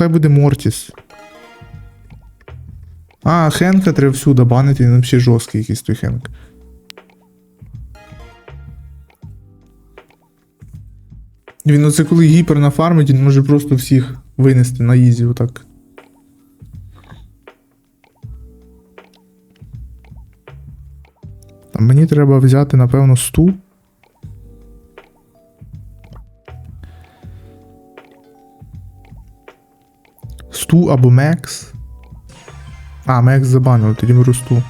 Хай буде Мортіс. А, Хенка треба всюди банити, він взагалі жорсткий якийсь той Хенк. Він оце коли гіпер нафармить, він може просто всіх винести на ізі отак. А мені треба взяти, напевно, сту. Сту або Мекс. А, Мекс забанили, тоді беру сту.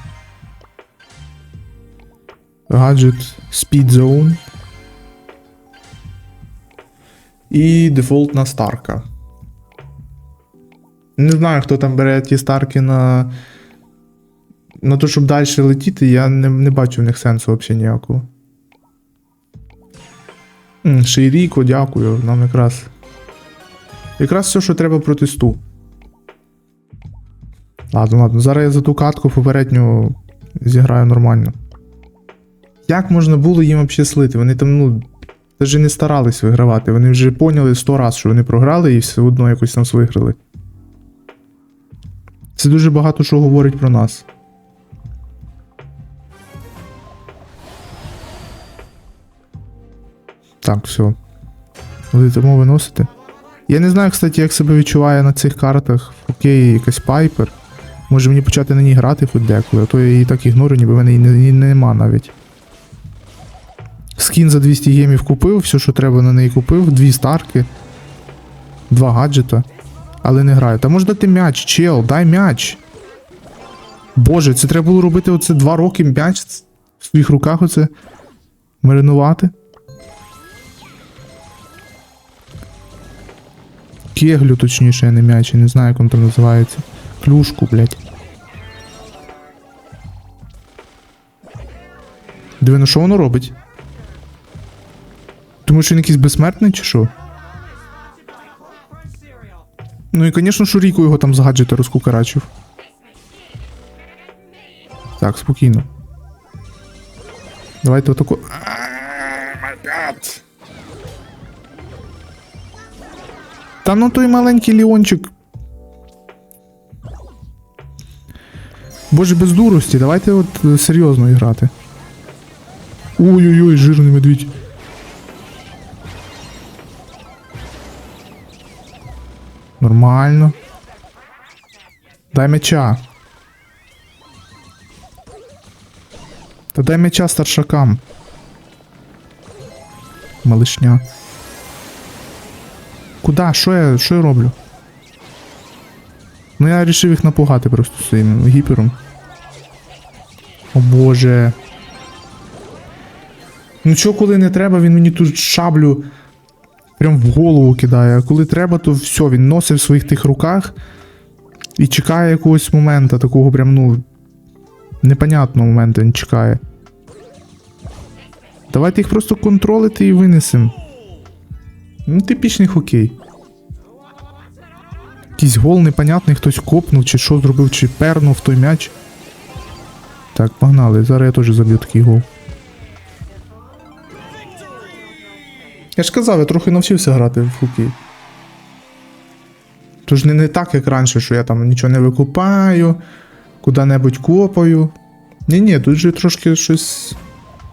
Гаджет Speed Zone. І дефолтна старка. Не знаю, хто там бере ті старки на. На те, щоб далі летіти, я не, не бачу в них сенсу взагалі ніякого. Шейріко, дякую, нам якраз. Якраз все, що треба проти сту. Ладно, ладно, зараз я за ту катку попередню зіграю нормально. Як можна було їм взагалі слити? Вони там, ну, навіть не старались вигравати. Вони вже поняли 100 разів, що вони програли і все одно якось нас виграли. Це дуже багато що говорить про нас. Так, все. Будете виносити. Я не знаю, кстати, як себе відчуває на цих картах. Окей, якась пайпер. Може мені почати на ній грати хоч деколи, а то я її так ігнорю, ніби в мене її не- її нема навіть. Скін за 200 гемів купив, все, що треба на неї купив, дві старки, два гаджета, але не граю. Та може дати м'яч, чел, дай м'яч. Боже, це треба було робити оце два роки м'яч в своїх руках оце маринувати. Кеглю, точніше, а не м'яч, я не знаю, як він там називається. Клюшку, блядь. Диви, ну що воно робить? Що він якийсь безсмертний чи що? Ну і, звісно, Шуріко його там з гаджета розкукарачив. Так, спокійно. Давайте отако. Та ну той маленький Ліончик. Боже, без дурості, давайте от е, серйозно грати. Ой-ой-ой, жирний медвідь. Нормально. Дай м'яча. Та дай м'яча старшакам. Малишня. Куда? Що я, що я роблю? Ну я вирішив їх напугати просто своїм гіпером. О боже. Ну чого, коли не треба, він мені тут шаблю прям в голову кидає. А коли треба, то все, він носить в своїх тих руках і чекає якогось моменту, такого прям, ну. Непонятного моменту він чекає. Давайте їх просто контролити і винесемо. Ну, типічний хокей. Якийсь гол непонятний, хтось копнув, чи що зробив, чи пернув той м'яч. Так, погнали. Зараз я теж заб'ю такий гол. Я ж казав, я трохи навчився грати в хокей. Тож не, не так, як раніше, що я там нічого не викупаю, куди-небудь копаю. Ні-ні, тут же трошки щось.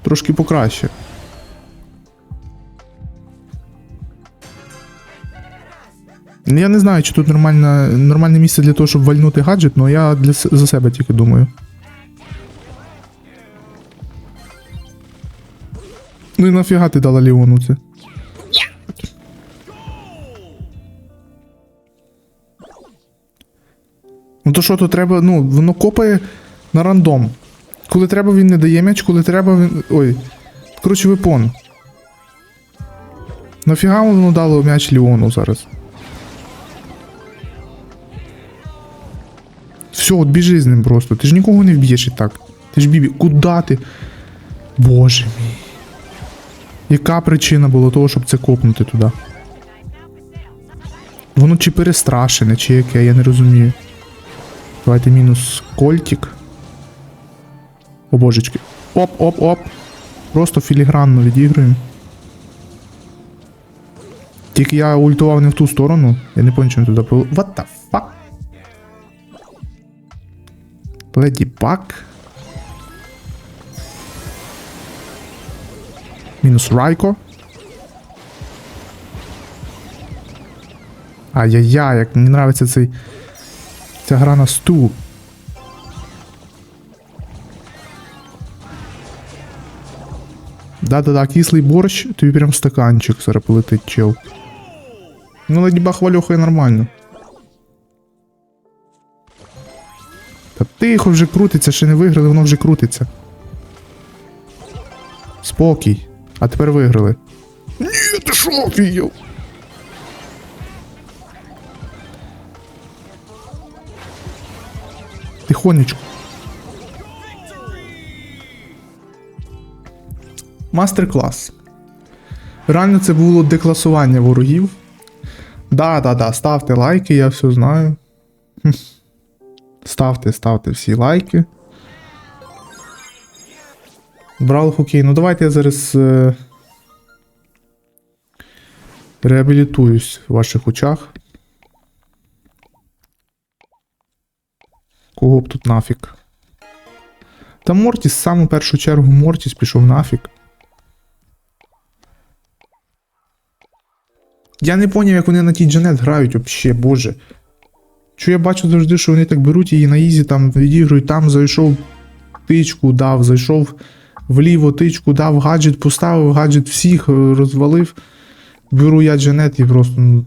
трошки покраще. Я не знаю, чи тут нормальне місце для того, щоб вальнути гаджет, але я для, за себе тільки думаю. Ну і нафіга ти дала Ліону це? Ну то що, то треба, ну, воно копає на рандом. Коли треба, він не дає м'яч, коли треба, він. Ой. Коротше, випон. Нафіга воно дало м'яч Ліону зараз? Все, от біжи з ним просто. Ти ж нікого не вб'єш і так. Ти ж бібі. Куда ти? Боже мій. Яка причина була того, щоб це копнути туди? Воно чи перестрашене, чи яке, я не розумію. Давайте мінус кольтик. О божечки. Оп-оп-оп. Просто філігранно відігруємо. Тільки я ультував не в ту сторону. Я не пам'ятаю, чому туди. What the fuck? Леді Бак. Мінус Райко. Ай-яй-яй, як мені нравиться цей. Ця гра на сту. Да-да-да, кислий борщ, тобі прям стаканчик зараз полетить чел. Ну, леді баг вальохає нормально. Та тихо вже крутиться, ще не виграли, воно вже крутиться. Спокій. А тепер виграли. Ні, ти що, офігел? Тихонечко. Мастер-клас. Реально це було декласування ворогів. Да, да, да, ставте лайки, я все знаю. Ставте, ставте всі лайки. Брал окей, ну давайте я зараз е... реабілітуюсь в ваших очах. Кого б тут нафіг? Та Мортіс, в саму першу чергу Мортіс пішов нафіг. Я не поняв, як вони на тій Джанет грають вообще, боже. Що я бачу завжди, що вони так беруть її на ізі, там відігрують, там зайшов тичку, дав, зайшов вліво тичку, дав, гаджет поставив, гаджет всіх е, розвалив. Беру я Джанет і просто. ну,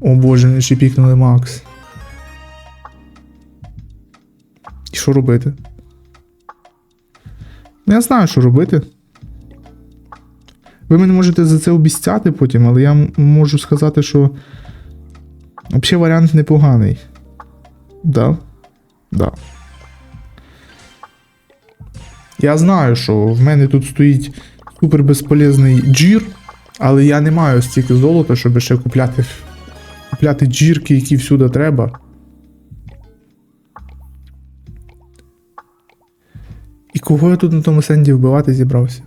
О боже, вони ще пікнули Макс. І що робити? Ну, я знаю, що робити. Ви мене можете за це обіцяти потім, але я можу сказати, що. Взагалі варіант непоганий. Да? Да. Я знаю, що в мене тут стоїть супер безполезний джір, але я не маю стільки золота, щоб ще купляти, купляти джірки, які всюди треба. І кого я тут на тому сенді вбивати зібрався?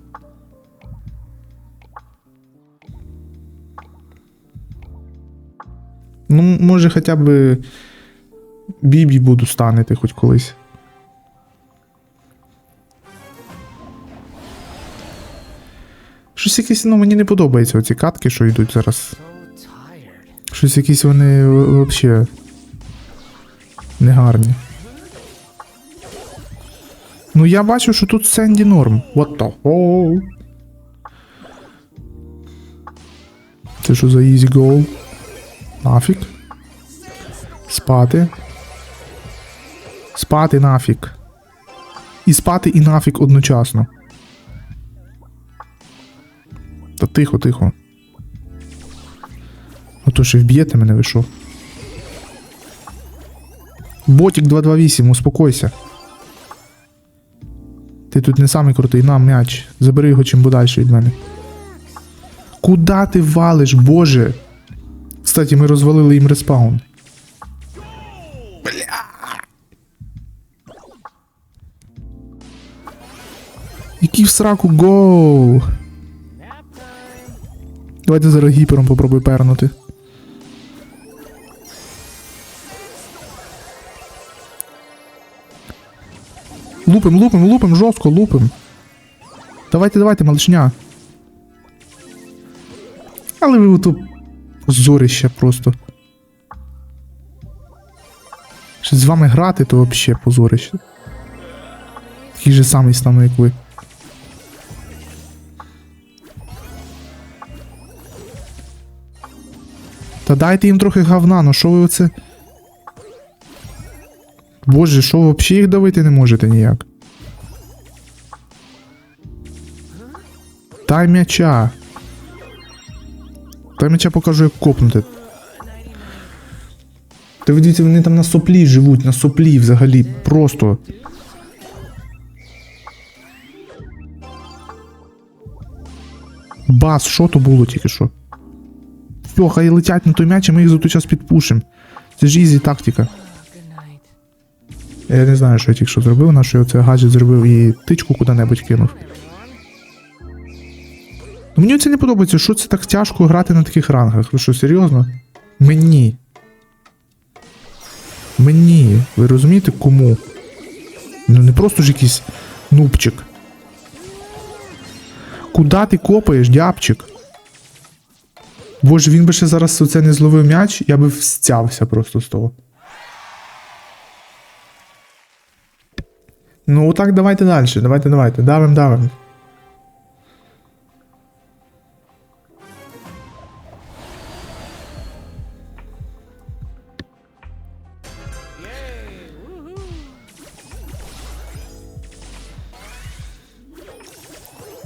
Ну, може, хоча б Бібі буду станити хоч колись. Щось якесь, ну, мені не подобається оці катки, що йдуть зараз. Щось якісь вони взагалі негарні. Ну я бачу, що тут Сенді норм. What the hell? Це що за easy goal? Нафіг. Спати. Спати нафіг. І спати і нафіг одночасно. Та тихо, тихо. А то ще вб'єте мене, ви що? Ботік 228, успокойся. Ти тут не самий крутий, на м'яч. Забери його чим подальше від мене. Куда ти валиш, боже? Кстати, ми розвалили їм респаун. Бля. Який в сраку гоу. Давайте зараз гіпером попробуй пернути. Лупим, лупим, лупим, жорстко, лупим. Давайте, давайте, малышня. Але ви тут позорище просто. Ще з вами грати, то взагалі позорище. Такий же самий стану, як ви. Та дайте їм трохи говна, ну що ви оце. Боже, що ви взагалі їх давити не можете ніяк? Дай м'яча. Дай м'яча покажу, як копнути. Та ви дивіться, вони там на соплі живуть, на соплі взагалі. Просто. Бас, що то було тільки що? Все, хай летять на той м'яч, і ми їх за той час підпушимо. Це ж ізі тактика. Я не знаю, що я тільки що зробив, на що я оце гаджет зробив і тичку куди-небудь кинув. Ну мені це не подобається, що це так тяжко грати на таких рангах. Ви що, серйозно? Мені. Мені. Ви розумієте, кому? Ну не просто ж якийсь нубчик. Куда ти копаєш, дябчик? Боже, він би ще зараз оце не зловив м'яч, я би встявся просто з того. Ну, так, давайте далі. Давайте, давайте. Давим, давим.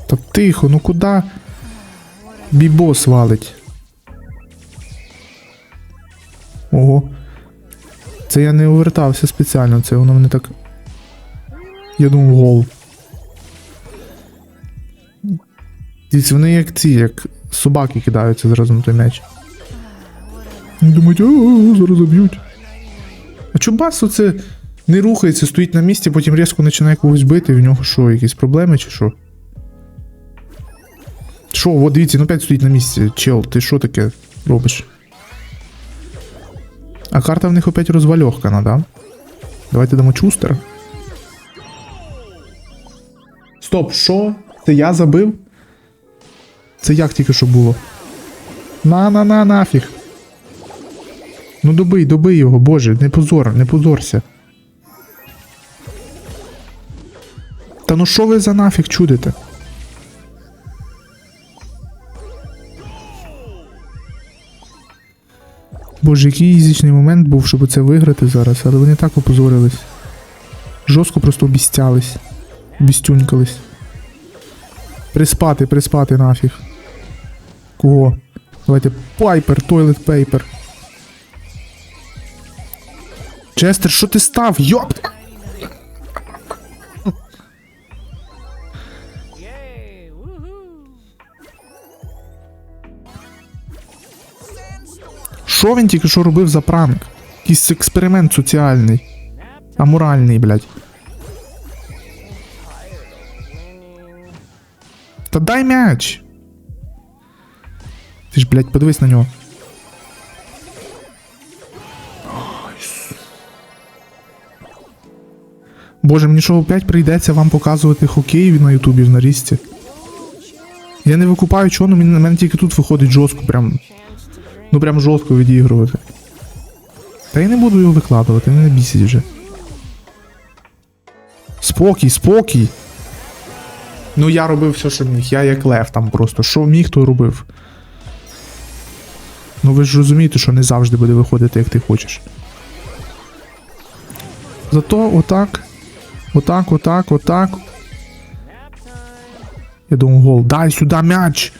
Та тихо, ну куди бібос валить? Ого. Це я не увертався спеціально, це воно мене так. Я думав гол. Дивіться, вони як ці, як собаки кидаються зразу на той м'яч. Думають, о, зараз заб'ють. А чому бас оце не рухається, стоїть на місці, потім різко починає когось бити, в нього що, якісь проблеми чи що? Що, от дивіться, ну опять стоїть на місці. Чел, ти що таке робиш? А карта в них опять розвальохкана, да? Давайте дамо чустера. Стоп, що? Це я забив? Це як тільки що було? На на на нафіг. Ну добий, добий його, боже, не позор, не позорся. Та ну що ви за нафіг чудите? Боже, який ізічний момент був, щоб це виграти зараз, але вони так опозорились. Жорстко просто обістялись. Обістюнькались. Приспати, приспати нафіг. Кого? Давайте Пайпер, тойлет пейпер. Честер, що ти став? Йоп! Що він тільки що робив за пранк? Якийсь експеримент соціальний. Аморальний, блядь. Та дай м'яч. Ти ж, блядь, подивись на нього. Боже, мені що опять прийдеться вам показувати хокей на Ютубі в нарізці. Я не викупаю чого, ну на мене тільки тут виходить жорстко, прям. Ну прям жорстко відігрувати. Та я не буду його викладувати, мене бісить вже. Спокій, спокій. Ну я робив все, що міг. Я як лев там просто. Що міг, то робив. Ну ви ж розумієте, що не завжди буде виходити, як ти хочеш. Зато отак. Отак, отак, отак. Я думаю, гол. Дай сюди м'яч.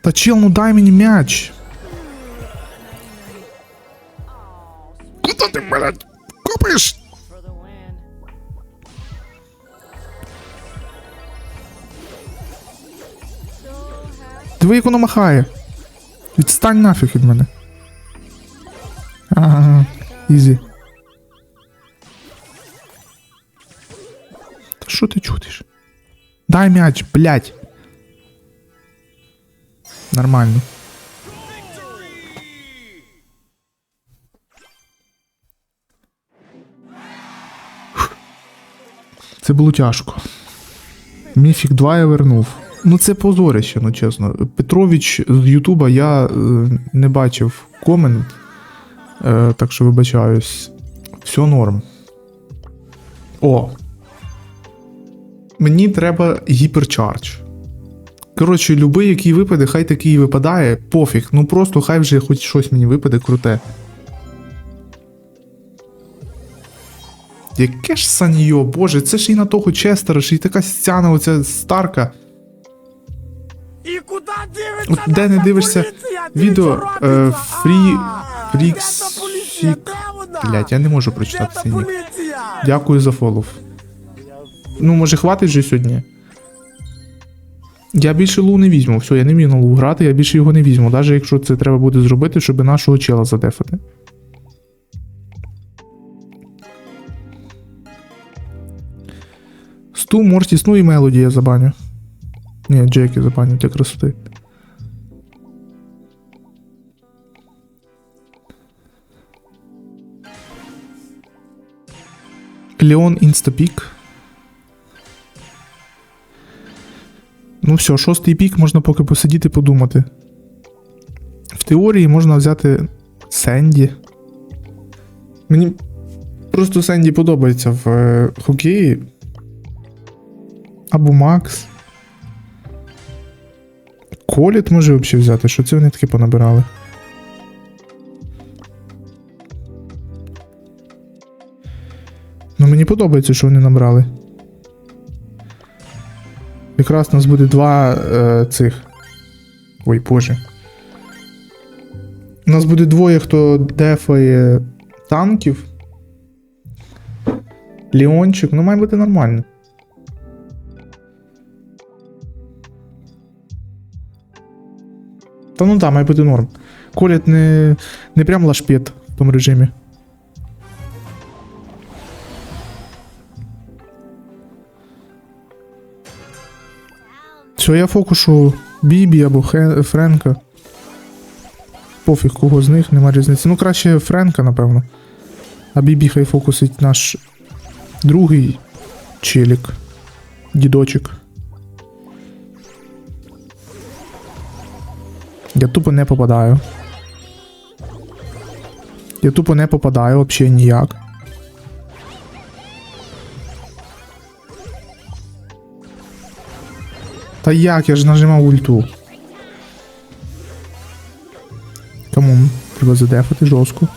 Та чел, ну дай мені м'яч. Куди ти мене купиш? For the win. Диви, як воно махає. Відстань нафіг від мене. Ага, ізі. Та що ти чудиш? Дай м'яч, блядь. Нормально. Це було тяжко. Міфік 2 я вернув. Ну це позорище, ну чесно. Петрович з Ютуба я е, не бачив комент, е, так що вибачаюсь. Все норм. О. Мені треба гіперчардж. Коротше, любий, який випаде, хай такий і випадає, пофіг. Ну просто хай вже хоч щось мені випаде круте. Яке ж саньйо, боже, це ж і на того Честера, ж і така стяна, оця старка. І куди дивиться? От де не дивишся поліція? відео, е. Де вона? Блять, я не можу прочитати та цей нік. Дякую за фолов. Ну, може, хватить вже сьогодні? Я більше лу не візьму. Все, я не вмію на лу грати, я більше його не візьму, навіть якщо це треба буде зробити, щоб нашого чела задефати. Сту, Мортіс, ну і Мелоді я забаню. Ні, Джекі забанять для красоти. Леон інстапік. Ну все, шостий пік можна поки посидіти подумати. В теорії можна взяти Сенді. Мені просто Сенді подобається в е, хокеї. Або Макс. Коліт може взагалі взяти. Що це вони таке понабирали? Ну мені подобається, що вони набрали. Якраз у нас буде два е, цих. Ой, боже. У нас буде двоє, хто дефає танків. Ліончик, ну має бути нормально. Та ну да, має бути норм. Колять не, не прям лашпет в тому режимі. Все, я фокушу Бібі або Хе- Френка. Пофіг кого з них, нема різниці. Ну, краще Френка, напевно. А Бібі хай фокусить наш другий челік. Дідочок. Я тупо не попадаю. Я тупо не попадаю вообще ніяк. Та як? Я ж нажимав ульту. Кому? Треба задефати жорстко.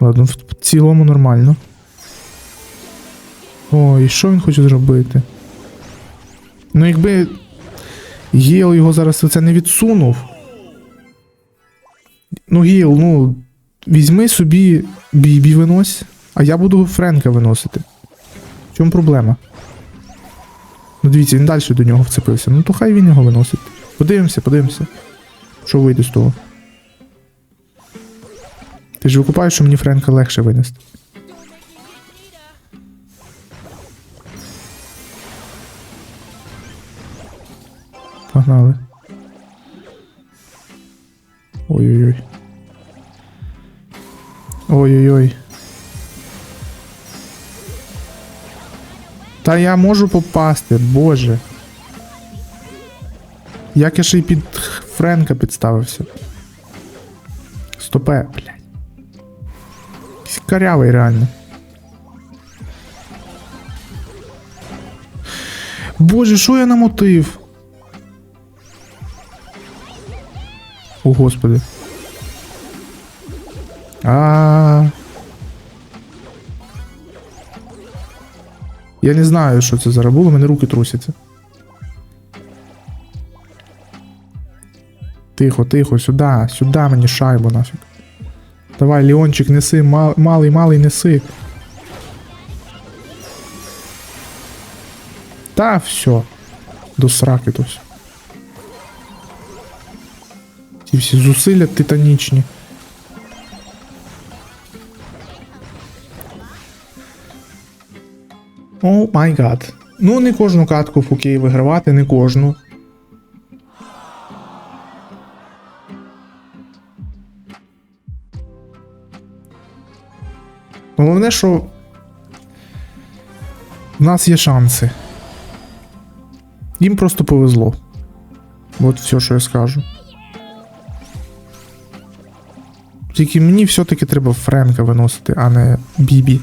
Ладно, в цілому нормально. Ой, що він хоче зробити? Ну, якби Гіл його зараз це не відсунув. Ну, Гіл, ну, візьми собі Бібі винось, а я буду Френка виносити. В чому проблема? Ну, дивіться, він далі до нього вцепився. Ну, то хай він його виносить. Подивимося, подивимося. Що вийде з того? Ти ж викупаєш, що мені Френка легше винести. Погнали. Ой-ой-ой. Ой-ой-ой. Та я можу попасти, боже. Як я ще й під Френка підставився. Стопе, блядь. Карявий реально. Боже, що я намотив? О, господи. А. Я не знаю, що це зараз було, у мене руки трусяться. Тихо, тихо, сюди, сюди мені шайбу нафіг. Давай, Леончик, неси, мал, малий, малий, неси. Та все. До сраки то. Ці всі зусилля титанічні. О май гад. Ну, не кожну катку в хокеї вигравати, не кожну. Головне, що в нас є шанси. Їм просто повезло. От все, що я скажу. Тільки мені все-таки треба Френка виносити, а не Бібі.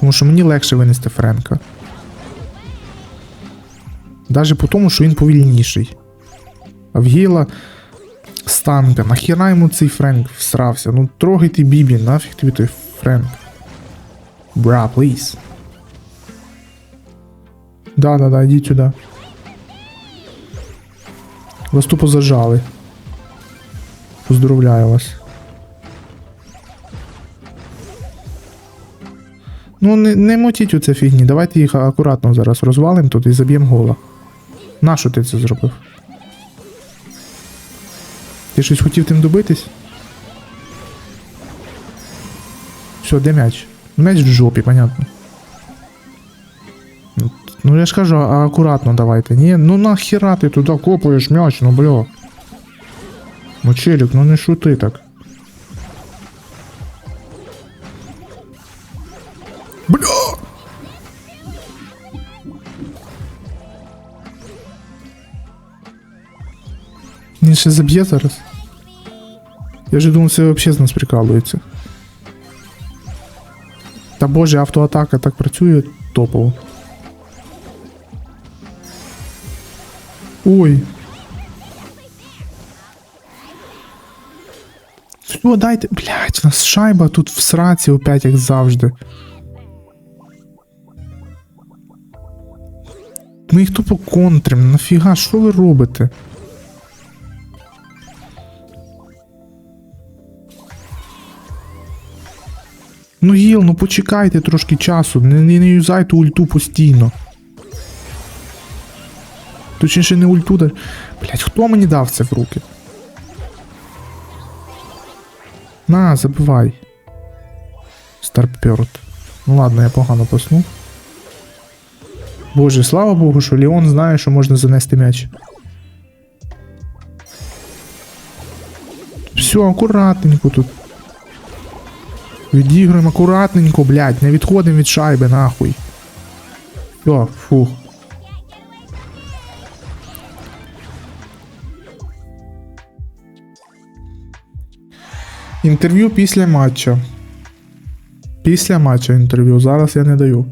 Тому що мені легше винести Френка. Даже по тому, що він повільніший. А в Гіла станка. Нахіра йому цей Френк всрався? Ну трогай ти Бібі, нафіг тобі той Френк. Бра, пліз. Да-да-да, йдіть сюди. Вас тупо зажали. Поздравляю вас. Ну, не, не мотіть у це фігні. Давайте їх акуратно зараз розвалимо тут і заб'ємо гола. Нащо ти це зробив? Ти щось хотів тим добитись? Все, де м'яч? М'яч в жопі, понятно. Ну, я ж кажу, а акуратно давайте. Ні, ну нахіра ти туди копаєш м'яч, ну бля. Ну челік, ну не шути так. Ще заб'є зараз. Я вже думав, це взагалі з нас прикалується. Та боже, автоатака так працює топово. Ой. Все, дайте. Блять, у нас шайба тут в сраці опять, як завжди. Ми їх тупо контрим. Нафіга, що ви робите? Ну Гіл, ну почекайте трошки часу, не, не, не юзайте ульту постійно. Точніше не ульту да. Блять, хто мені дав це в руки? На, забивай. Старперт. Ну ладно, я погано поснув. Боже, слава Богу, що Леон знає, що можна занести м'яч. Все, акуратненько тут. Відіграємо акуратненько, блядь, не відходимо від шайби, нахуй. Все, фух. Інтерв'ю після матчу. Після матчу інтерв'ю. Зараз я не даю.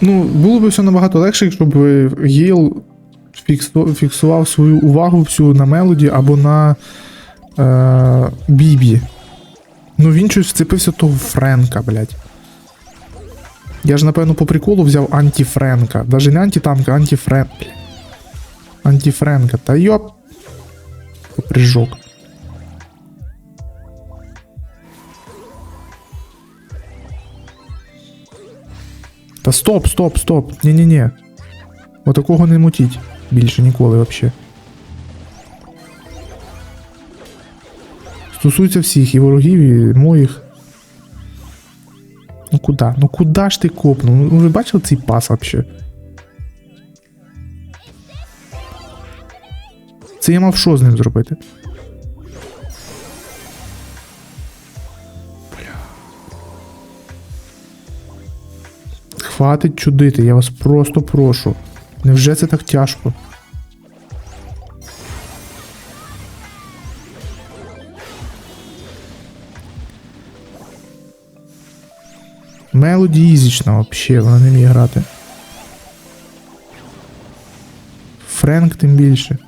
Ну, було б все набагато легше, якщо б Гіл фіксував свою увагу всю на мелоді або на е, Бібі. Ну він щось вцепився того Френка, блядь. Я ж, напевно, по приколу взяв антифренка. Даже не антитанка, а антифрен. Блядь. Антифренка. Та йоп. Поприжок. Та стоп, стоп, стоп. Ні-ні-ні. Отакого не мутіть. Більше ніколи вообще. Стосується всіх і ворогів, і моїх. Ну куда? Ну куда ж ти копнув? Ну ви бачили цей пас вообще? Це я мав що з ним зробити? Хватить чудити, я вас просто прошу. Невже це так тяжко? Мелоді ізічна вообще, вона не вміє грати. Френк тим більше.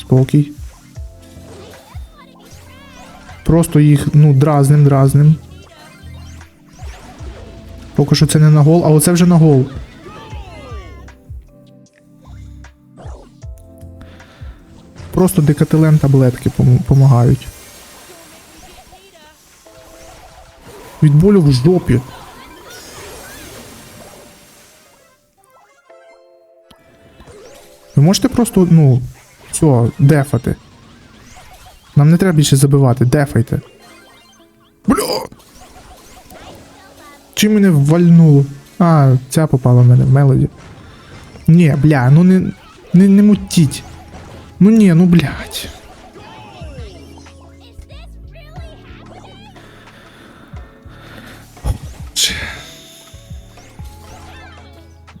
Спокій. Просто їх, ну, дразним, дразним. Поки що це не на гол, а оце вже на гол. Просто декателен таблетки допомагають. Від болю в жопі. Ви можете просто, ну, все, дефати. Нам не треба більше забивати, дефайте. Бля! Чи мене ввальнуло? А, ця попала в мене в мелоді. Ні, бля, ну не. Не, не мутіть. Ну ні, ну блядь.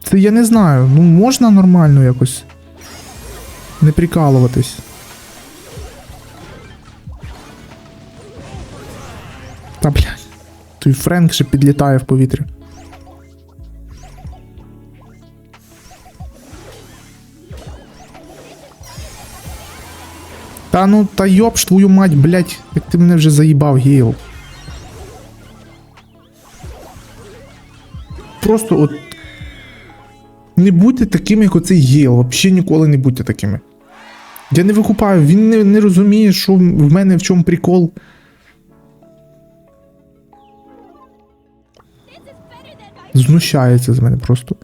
Це я не знаю, ну можна нормально якось. Не прикалуватись. Та блядь. Той Френк ще підлітає в повітря. Та ну та йоп ж твою мать, блядь, як ти мене вже заїбав, Гейл. Просто от. Не будьте такими, як оцей Гейл. Вообще ніколи не будьте такими. Я не викупаю, він не, не розуміє, що в мене в чому прикол. Знущається з мене просто.